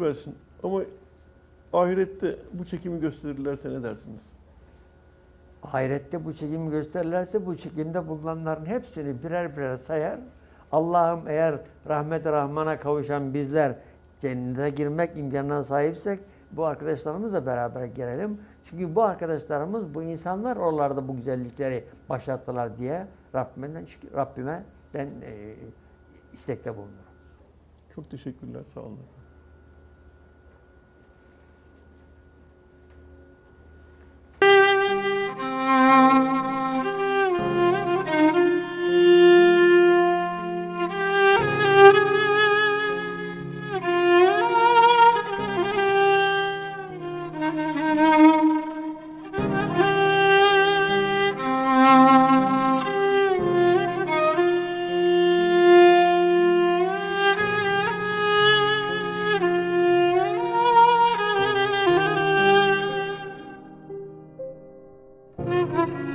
versin. Ama ahirette bu çekimi gösterirlerse ne dersiniz? Ahirette bu çekimi gösterirlerse bu çekimde bulunanların hepsini birer birer sayar. Allah'ım eğer rahmet Rahman'a kavuşan bizler cennete girmek imkanına sahipsek bu arkadaşlarımızla beraber girelim. Çünkü bu arkadaşlarımız, bu insanlar oralarda bu güzellikleri başlattılar diye Rabbimden, Rabbime ben e, istekte bulunurum. Çok teşekkürler. Sağ olun. Música